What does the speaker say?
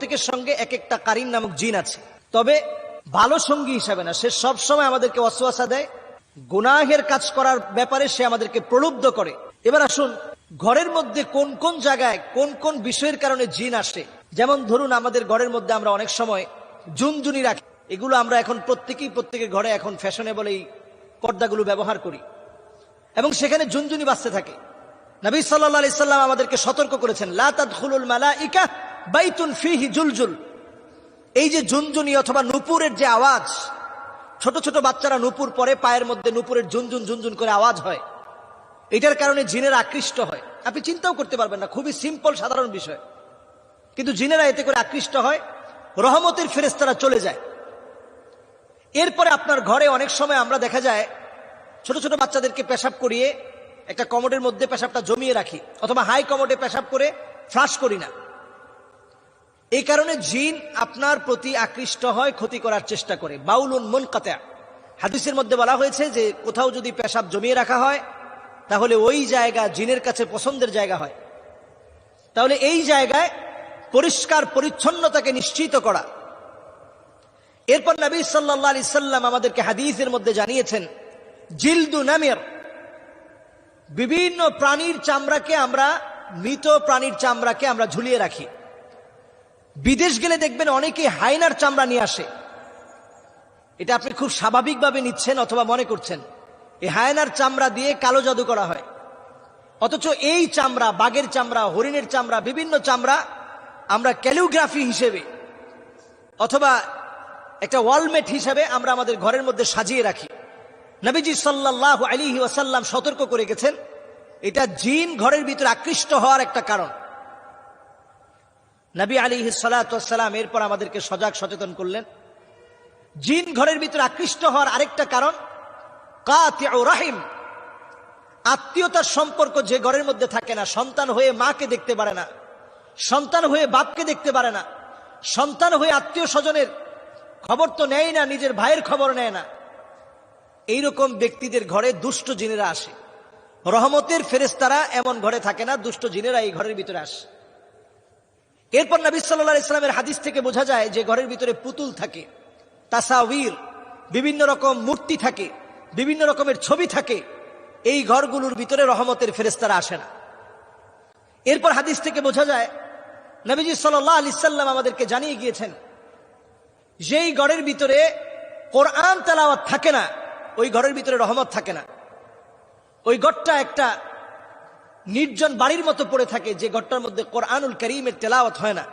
প্রত্যেকের সঙ্গে এক একটা কারিন নামক জিন আছে। তবে ভালো সঙ্গী হিসাবে না, সে সব সময় আমাদেরকে অসুয়াশা দেয়, গুনাহের কাজ করার ব্যাপারে সে আমাদেরকে প্রলুব্ধ করে। এবার আসুন, ঘরের মধ্যে কোন কোন জায়গায় কোন কোন বিষয়ের কারণে জিন আসে? যেমন ধরুন, আমাদের ঘরের মধ্যে আমরা অনেক সময় জুনজুনি রাখি। এগুলো আমরা এখন প্রত্যেকেই প্রত্যেকের ঘরে এখন ফ্যাশনেবল এই পর্দাগুলো ব্যবহার করি। এবং সেখানে জুনজুনি বাঁচতে থাকে। নবী সাল্লাহ আলি সাল্লাম আমাদেরকে সতর্ক করেছেন, লা তাদখুলুল মালাইকা বাইতুন ফিহি জুলজুল এই যে ঝুনঝুনি অথবা নুপুরের যে আওয়াজ, ছোট ছোট বাচ্চারা নুপুর পরে পায়ের মধ্যে নুপুরের ঝুনঝুন ঝুনঝুন করে আওয়াজ হয়। এটার কারণে জিনের আকৃষ্ট হয়। আপনি চিন্তাও করতে পারবেন না, খুবই সিম্পল সাধারণ বিষয়। কিন্তু জিনেরা এতে করে আকৃষ্ট হয়, রহমতের ফেরেস্তারা চলে যায়। এরপরে আপনার ঘরে অনেক সময় আমরা দেখা যায়, ছোট ছোট বাচ্চাদেরকে পেশাব করিয়ে একটা কমোডের মধ্যে পেশাবটা জমিয়ে রাখি, অথবা হাই কমোডে পেশাব করে ফ্লাশ করি না। এই কারণে জিন আপনার প্রতি আকৃষ্ট হয়, ক্ষতি করার চেষ্টা করে। বাউলুন মন কাতা হাদিসের মধ্যে বলা হয়েছে যে, কোথাও যদি পেশাব জমিয়ে রাখা হয়, তাহলে ওই জায়গা জিনের কাছে পছন্দের জায়গা হয়। তাহলে এই জায়গায় পরিষ্কার পরিচ্ছন্নতাকে নিশ্চিত করা। এরপর নবী সাল্লাহ আলি সাল্লাম আমাদেরকে হাদিসের মধ্যে জানিয়েছেন, জিলদু নামের। বিভিন্ন প্রাণীর চামড়াকে আমরা, মৃত প্রাণীর চামড়াকে আমরা ঝুলিয়ে রাখি। বিদেশ গেলে দেখবেন অনেকে হাইনার চামড়া নিয়ে আসে। এটা আপনি খুব স্বাভাবিকভাবে নিচ্ছেন অথবা মনে করছেন। এই হায়নার চামড়া দিয়ে কালো জাদু করা হয়। অথচ এই চামড়া, বাঘের চামড়া, হরিণের চামড়া, বিভিন্ন চামড়া আমরা ক্যালিওগ্রাফি হিসেবে অথবা একটা ওয়ালমেট হিসেবে আমরা আমাদের ঘরের মধ্যে সাজিয়ে রাখি। নবীজি সাল্লাহ আলী ওয়াসাল্লাম সতর্ক করে গেছেন। এটা জিন ঘরের ভিতরে আকৃষ্ট হওয়ার একটা কারণ। নবী আলী সালাতাম এরপর আমাদেরকে সজাগ সচেতন করলেন। জিন ঘরের ভিতরে আকৃষ্ট হওয়ার আরেকটা কারণ রাহিম। আত্মীয়তার সম্পর্ক যে ঘরের মধ্যে থাকে না, সন্তান হয়ে মাকে দেখতে পারে না, সন্তান হয়ে বাপকে দেখতে পারে না, সন্তান হয়ে আত্মীয় স্বজনের খবর তো নেয় না, নিজের ভাইয়ের খবর নেয় না। এইরকম ব্যক্তিদের ঘরে দুষ্ট জিনেরা আসে। রহমতের ফেরেস্তারা এমন ঘরে থাকে না, দুষ্ট জিনেরা এই ঘরের ভিতরে আসে। এরপর নবী সাল্লাহ ইসলামের হাদিস থেকে বোঝা যায় যে ঘরের ভিতরে পুতুল থাকে তাসাউর বিভিন্ন রকম মূর্তি থাকে, বিভিন্ন রকমের ছবি থাকে। এই ঘরগুলোর ভিতরে রহমতের ফেরেস্তারা আসে না। এরপর হাদিস থেকে বোঝা যায়, নবীজি সাল্লাহ আলি সাল্লাম আমাদেরকে জানিয়ে গিয়েছেন, যেই ঘরের ভিতরে কোরআন তেলাওয়াত থাকে না, ওই ঘরের ভিতরে রহমত থাকে না। ওই ঘরটা একটা নির্জন বাড়ির মতো পড়ে থাকে যে ঘরটার মধ্যে কোরআনুল করিমের তেলাওয়াত হয় না।